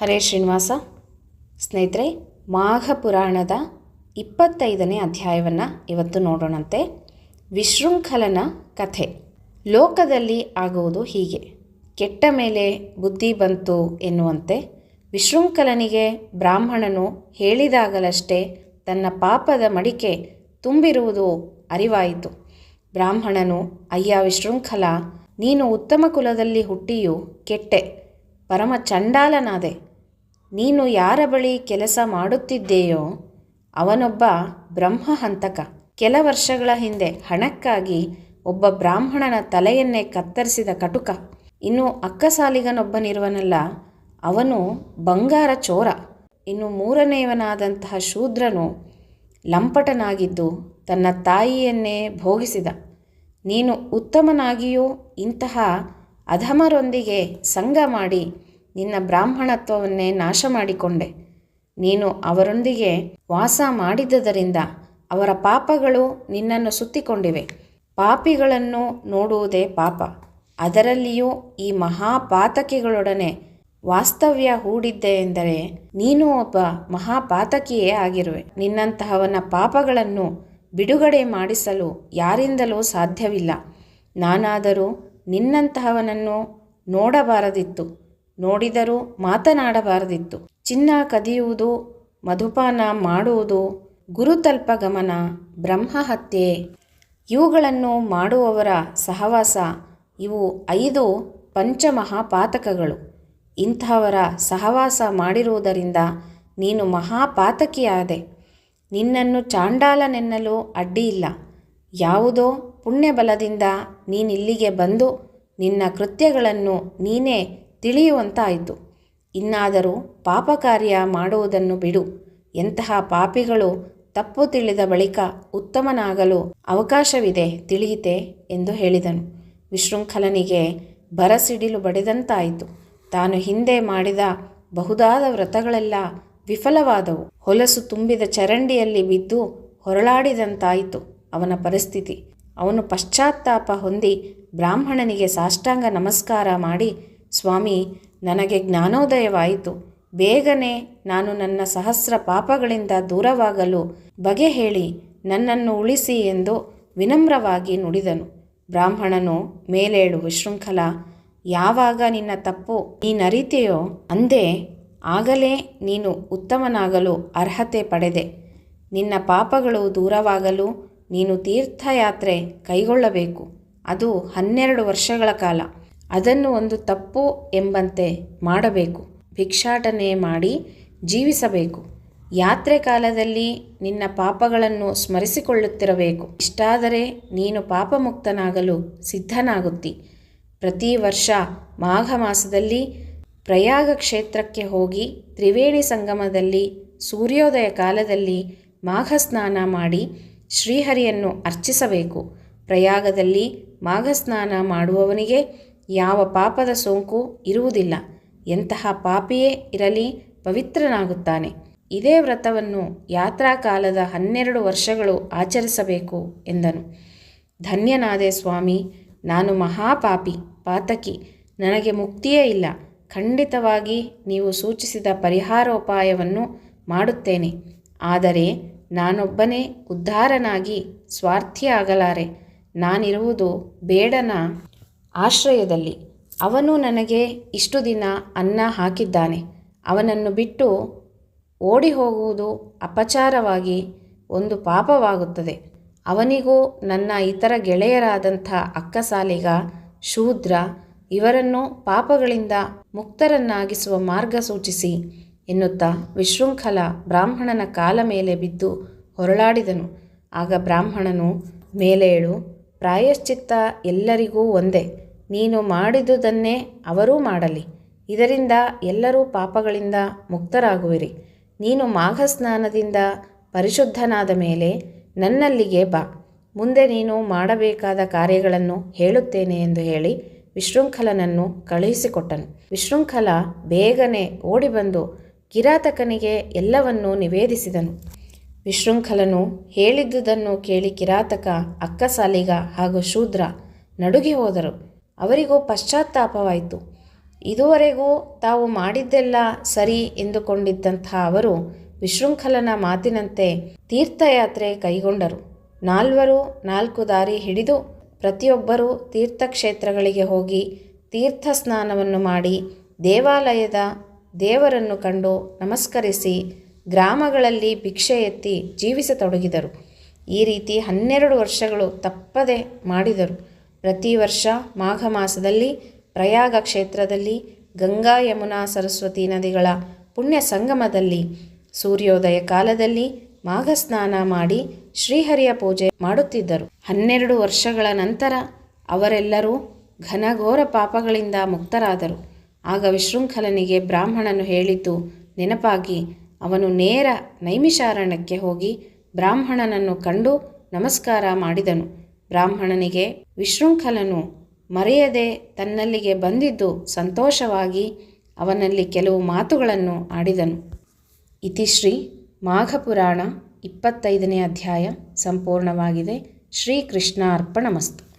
ಹರೇ ಶ್ರೀನಿವಾಸ. ಸ್ನೇಹಿತರೆ ಮಾಘ ಪುರಾಣದ ಇಪ್ಪತ್ತೈದನೇ ಅಧ್ಯಾಯವನ್ನು ಇವತ್ತು ನೋಡೋಣಂತೆ. ವಿಶೃಂಖಲನ ಕಥೆ. ಲೋಕದಲ್ಲಿ ಆಗುವುದು ಹೀಗೆ. ಕೆಟ್ಟ ಮೇಲೆ ಬುದ್ಧಿ ಬಂತು ಎನ್ನುವಂತೆ ವಿಶೃಂಖಲನಿಗೆ ಬ್ರಾಹ್ಮಣನು ಹೇಳಿದಾಗಲಷ್ಟೇ ತನ್ನ ಪಾಪದ ಮಡಿಕೆ ತುಂಬಿರುವುದು ಅರಿವಾಯಿತು. ಬ್ರಾಹ್ಮಣನು, ಅಯ್ಯ ವಿಶೃಂಖಲ, ನೀನು ಉತ್ತಮ ಕುಲದಲ್ಲಿ ಹುಟ್ಟಿಯೂ ಕೆಟ್ಟೆ. ಪರಮ ಚಂಡಾಲನಾದೆ ನೀನು ಯಾರ ಬಳಿ ಕೆಲಸ ಮಾಡುತ್ತಿದ್ದೆಯೋ ಅವನೊಬ್ಬ ಬ್ರಹ್ಮಹಂತಕ. ಕೆಲ ವರ್ಷಗಳ ಹಿಂದೆ ಹಣಕ್ಕಾಗಿ ಒಬ್ಬ ಬ್ರಾಹ್ಮಣನ ತಲೆಯನ್ನೇ ಕತ್ತರಿಸಿದ ಕಟುಕ. ಇನ್ನು ಅಕ್ಕಸಾಲಿಗನೊಬ್ಬನಿರುವನಲ್ಲ, ಅವನು ಬಂಗಾರ ಚೋರ. ಇನ್ನು ಮೂರನೆಯವನಾದಂತಹ ಶೂದ್ರನು ಲಂಪಟನಾಗಿದ್ದು ತನ್ನ ತಾಯಿಯನ್ನೇ ಭೋಗಿಸಿದ. ನೀನು ಉತ್ತಮನಾಗಿಯೂ ಇಂತಹ ಅಧಮರೊಂದಿಗೆ ಸಂಘ ಮಾಡಿ ನಿನ್ನ ಬ್ರಾಹ್ಮಣತ್ವವನ್ನೇ ನಾಶ ಮಾಡಿಕೊಂಡೆ ನೀನು ಅವರೊಂದಿಗೆ ವಾಸ ಮಾಡಿದ್ದರಿಂದ ಅವರ ಪಾಪಗಳು ನಿನ್ನನ್ನು ಸುತ್ತಿಕೊಂಡಿವೆ. ಪಾಪಿಗಳನ್ನು ನೋಡುವುದೇ ಪಾಪ. ಅದರಲ್ಲಿಯೂ ಈ ಮಹಾಪಾತಕಿಗಳೊಡನೆ ವಾಸ್ತವ್ಯ ಹೂಡಿದ್ದೆ ಎಂದರೆ ನೀನು ಒಬ್ಬ ಮಹಾಪಾತಕಿಯೇ ಆಗಿರುವೆ. ನಿನ್ನಂತಹವನ ಪಾಪಗಳನ್ನು ಬಿಡುಗಡೆ ಮಾಡಿಸಲು ಯಾರಿಂದಲೂ ಸಾಧ್ಯವಿಲ್ಲ. ನಾನಾದರೂ ನಿನ್ನಂತಹವನನ್ನು ನೋಡಬಾರದಿತ್ತು. ನೋಡಿದರೂ ಮಾತನಾಡಬಾರದಿತ್ತು. ಚಿನ್ನ ಕದಿಯುವುದು, ಮಧುಪಾನ ಮಾಡುವುದು, ಗುರುತಲ್ಪ ಗಮನ, ಬ್ರಹ್ಮಹತ್ಯೆ. ಇವುಗಳನ್ನು ಮಾಡುವವರ ಸಹವಾಸ ಇವು ಐದು ಪಂಚಮಹಾಪಾತಕಗಳು. ಇಂಥವರ ಸಹವಾಸ ಮಾಡಿರುವುದರಿಂದ ನೀನು ಮಹಾಪಾತಕಿಯಾದೆ. ನಿನ್ನನ್ನು ಚಾಂಡಾಲನೆನ್ನಲು ಅಡ್ಡಿಯಿಲ್ಲ. ಯಾವುದೋ ಪುಣ್ಯಬಲದಿಂದ ನೀನಿಲ್ಲಿಗೆ ಬಂದು ನಿನ್ನ ಕೃತ್ಯಗಳನ್ನು ನೀನೇ ತಿಳಿಯುವಂತಾಯಿತು. ಇನ್ನಾದರೂ ಪಾಪಕಾರ್ಯ ಮಾಡುವುದನ್ನು ಬಿಡು. ಎಂತಹ ಪಾಪಿಗಳು ತಪ್ಪು ತಿಳಿದ ಬಳಿಕ ಉತ್ತಮನಾಗಲು ಅವಕಾಶವಿದೆ ತಿಳಿಯಿತೆ ಎಂದು ಹೇಳಿದನು. ವಿಶೃಂಖಲನಿಗೆ ಬರಸಿಡಿಲು ಬಡಿದಂತಾಯಿತು. ತಾನು ಹಿಂದೆ ಮಾಡಿದ ಬಹುದಾದ ವ್ರತಗಳೆಲ್ಲ ವಿಫಲವಾದವು. ಹೊಲಸು ತುಂಬಿದ ಚರಂಡಿಯಲ್ಲಿ ಬಿದ್ದು ಹೊರಳಾಡಿದಂತಾಯಿತು ಅವನ ಪರಿಸ್ಥಿತಿ. ಅವನು ಪಶ್ಚಾತ್ತಾಪ ಹೊಂದಿ ಬ್ರಾಹ್ಮಣನಿಗೆ ಸಾಷ್ಟಾಂಗ ನಮಸ್ಕಾರ ಮಾಡಿ, ಸ್ವಾಮಿ, ನನಗೆ ಜ್ಞಾನೋದಯವಾಯಿತು. ಬೇಗನೆ ನಾನು ನನ್ನ ಸಹಸ್ರ ಪಾಪಗಳಿಂದ ದೂರವಾಗಲು ಬಗೆ ಹೇಳಿ ನನ್ನನ್ನು ಉಳಿಸಿ ಎಂದು ವಿನಮ್ರವಾಗಿ ನುಡಿದನು. ಬ್ರಾಹ್ಮಣನು ಮೇಲೇಳು ವಿಶೃಂಖಲ, ಯಾವಾಗ ನಿನ್ನ ತಪ್ಪು ನೀನರಿತೆಯೋ ಅಂದೇ ಆಗಲೇ ನೀನು ಉತ್ತಮನಾಗಲು ಅರ್ಹತೆ ಪಡೆದೆ. ನಿನ್ನ ಪಾಪಗಳು ದೂರವಾಗಲು ನೀನು ತೀರ್ಥಯಾತ್ರೆ ಕೈಗೊಳ್ಳಬೇಕು. ಅದು ಹನ್ನೆರಡು ವರ್ಷಗಳ ಕಾಲ. ಅದನ್ನು ಒಂದು ತಪ್ಪು ಎಂಬಂತೆ ಮಾಡಬೇಕು. ಭಿಕ್ಷಾಟನೆ ಮಾಡಿ ಜೀವಿಸಬೇಕು. ಯಾತ್ರೆ ಕಾಲದಲ್ಲಿ ನಿನ್ನ ಪಾಪಗಳನ್ನು ಸ್ಮರಿಸಿಕೊಳ್ಳುತ್ತಿರಬೇಕು. ಇಷ್ಟಾದರೆ ನೀನು ಪಾಪಮುಕ್ತನಾಗಲು ಸಿದ್ಧನಾಗುತ್ತಿ. ಪ್ರತಿ ವರ್ಷ ಮಾಘ ಮಾಸದಲ್ಲಿ ಪ್ರಯಾಗ ಕ್ಷೇತ್ರಕ್ಕೆ ಹೋಗಿ ತ್ರಿವೇಣಿ ಸಂಗಮದಲ್ಲಿ ಸೂರ್ಯೋದಯ ಕಾಲದಲ್ಲಿ ಮಾಘ ಸ್ನಾನ ಮಾಡಿ ಶ್ರೀಹರಿಯನ್ನು ಅರ್ಚಿಸಬೇಕು. ಪ್ರಯಾಗದಲ್ಲಿ ಮಾಘಸ್ನಾನ ಮಾಡುವವನಿಗೆ ಯಾವ ಪಾಪದ ಸೋಂಕು ಇರುವುದಿಲ್ಲ. ಎಂತಹ ಪಾಪಿಯೇ ಇರಲಿ ಪವಿತ್ರನಾಗುತ್ತಾನೆ. ಇದೇ ವ್ರತವನ್ನು ಯಾತ್ರಾ ಕಾಲದ ಹನ್ನೆರಡು ವರ್ಷಗಳು ಆಚರಿಸಬೇಕು ಎಂದನು. ಧನ್ಯನಾದೆ ಸ್ವಾಮಿ, ನಾನು ಮಹಾಪಾಪಿ, ಪಾತಕಿ, ನನಗೆ ಮುಕ್ತಿಯೇ ಇಲ್ಲ. ಖಂಡಿತವಾಗಿ ನೀವು ಸೂಚಿಸಿದ ಪರಿಹಾರೋಪಾಯವನ್ನು ಮಾಡುತ್ತೇನೆ. ಆದರೆ ನಾನೊಬ್ಬನೇ ಉದ್ಧಾರನಾಗಿ ಸ್ವಾರ್ಥಿ ಆಗಲಾರೆ. ನಾನಿರುವುದು ಬೇಡನ ಆಶ್ರಯದಲ್ಲಿ. ಅವನು ನನಗೆ ಇಷ್ಟು ದಿನ ಅನ್ನ ಹಾಕಿದ್ದಾನೆ. ಅವನನ್ನು ಬಿಟ್ಟು ಓಡಿ ಹೋಗುವುದು ಅಪಚಾರವಾಗಿ ಒಂದು ಪಾಪವಾಗುತ್ತದೆ. ಅವನಿಗೂ ನನ್ನ ಇತರ ಗೆಳೆಯರಾದಂಥ ಅಕ್ಕಸಾಲಿಗ ಶೂದ್ರ ಇವರನ್ನು ಪಾಪಗಳಿಂದ ಮುಕ್ತರನ್ನಾಗಿಸುವ ಮಾರ್ಗ ಸೂಚಿಸಿ. ಎನ್ನುತ್ತಾ ವಿಶೃಂಖಲ ಬ್ರಾಹ್ಮಣನ ಕಾಲ ಮೇಲೆ ಬಿದ್ದು ಹೊರಳಾಡಿದನು. ಆಗ ಬ್ರಾಹ್ಮಣನು, ಮೇಲೇಳು, ಪ್ರಾಯಶ್ಚಿತ್ತ ಎಲ್ಲರಿಗೂ ಒಂದೇ. ನೀನು ಮಾಡಿದುದನ್ನೇ ಅವರೂ ಮಾಡಲಿ. ಇದರಿಂದ ಎಲ್ಲರೂ ಪಾಪಗಳಿಂದ ಮುಕ್ತರಾಗುವಿರಿ. ನೀನು ಮಾಘ ಸ್ನಾನದಿಂದ ಪರಿಶುದ್ಧನಾದ ಮೇಲೆ ನನ್ನಲ್ಲಿಗೆ ಬಾ. ಮುಂದೆ ನೀನು ಮಾಡಬೇಕಾದ ಕಾರ್ಯಗಳನ್ನು ಹೇಳುತ್ತೇನೆ ಎಂದು ಹೇಳಿ ವಿಶೃಂಖಲನನ್ನು ಕಳುಹಿಸಿಕೊಟ್ಟನು. ವಿಶೃಂಖಲ ಬೇಗನೆ ಓಡಿಬಂದು ಕಿರಾತಕನಿಗೆ ಎಲ್ಲವನ್ನೂ ನಿವೇದಿಸಿದನು. ವಿಶೃಂಖಲನು ಹೇಳಿದ್ದುದನ್ನು ಕೇಳಿ ಕಿರಾತಕ, ಅಕ್ಕಸಾಲಿಗ ಹಾಗೂ ಶೂದ್ರ ನಡುಗಿ ಹೋದರು. ಅವರಿಗೂ ಪಶ್ಚಾತ್ತಾಪವಾಯಿತು. ಇದುವರೆಗೂ ತಾವು ಮಾಡಿದ್ದೆಲ್ಲ ಸರಿ ಎಂದುಕೊಂಡಿದ್ದಂಥ ಅವರು ವಿಶೃಂಖಲನ ಮಾತಿನಂತೆ ತೀರ್ಥಯಾತ್ರೆ ಕೈಗೊಂಡರು. ನಾಲ್ವರು, ನಾಲ್ಕು ದಾರಿ ಹಿಡಿದು ಪ್ರತಿಯೊಬ್ಬರೂ ತೀರ್ಥಕ್ಷೇತ್ರಗಳಿಗೆ ಹೋಗಿ ತೀರ್ಥ ಸ್ನಾನವನ್ನು ಮಾಡಿ ದೇವಾಲಯದ ದೇವರನ್ನು ಕಂಡು ನಮಸ್ಕರಿಸಿ ಗ್ರಾಮಗಳಲ್ಲಿ ಭಿಕ್ಷೆ ಎತ್ತಿ ಜೀವಿಸತೊಡಗಿದರು. ಈ ರೀತಿ ಹನ್ನೆರಡು ವರ್ಷಗಳು ತಪ್ಪದೆ ಮಾಡಿದರು. ಪ್ರತಿ ವರ್ಷ ಮಾಘ ಮಾಸದಲ್ಲಿ ಪ್ರಯಾಗ ಕ್ಷೇತ್ರದಲ್ಲಿ ಗಂಗಾ ಯಮುನಾ ಸರಸ್ವತಿ ನದಿಗಳ ಪುಣ್ಯ ಸಂಗಮದಲ್ಲಿ ಸೂರ್ಯೋದಯ ಕಾಲದಲ್ಲಿ ಮಾಘ ಸ್ನಾನ ಮಾಡಿ ಶ್ರೀಹರಿಯ ಪೂಜೆ ಮಾಡುತ್ತಿದ್ದರು. ಹನ್ನೆರಡು ವರ್ಷಗಳ ನಂತರ ಅವರೆಲ್ಲರೂ ಘನಘೋರ ಪಾಪಗಳಿಂದ ಮುಕ್ತರಾದರು. ಆಗ ವಿಶೃಂಖಲನಿಗೆ ಬ್ರಾಹ್ಮಣನು ಹೇಳಿದ್ದು ನೆನಪಾಗಿ, ಅವನು ನೇರ ನೈಮಿಷಾರಣ್ಯಕ್ಕೆ ಹೋಗಿ ಬ್ರಾಹ್ಮಣನನ್ನು ಕಂಡು ನಮಸ್ಕಾರ ಮಾಡಿದನು. ಬ್ರಾಹ್ಮಣನಿಗೆ, ವಿಶೃಂಖಲನು ಮರೆಯದೆ ತನ್ನಲ್ಲಿಗೆ ಬಂದಿದ್ದು ಸಂತೋಷವಾಗಿ ಅವನಲ್ಲಿ ಕೆಲವು ಮಾತುಗಳನ್ನು ಆಡಿದನು. ಇತಿಶ್ರೀ ಮಾಘಪುರಾಣ ಇಪ್ಪತ್ತೈದನೇ ಅಧ್ಯಾಯ ಸಂಪೂರ್ಣವಾಗಿದೆ. ಶ್ರೀಕೃಷ್ಣ ಅರ್ಪಣಮಸ್ತು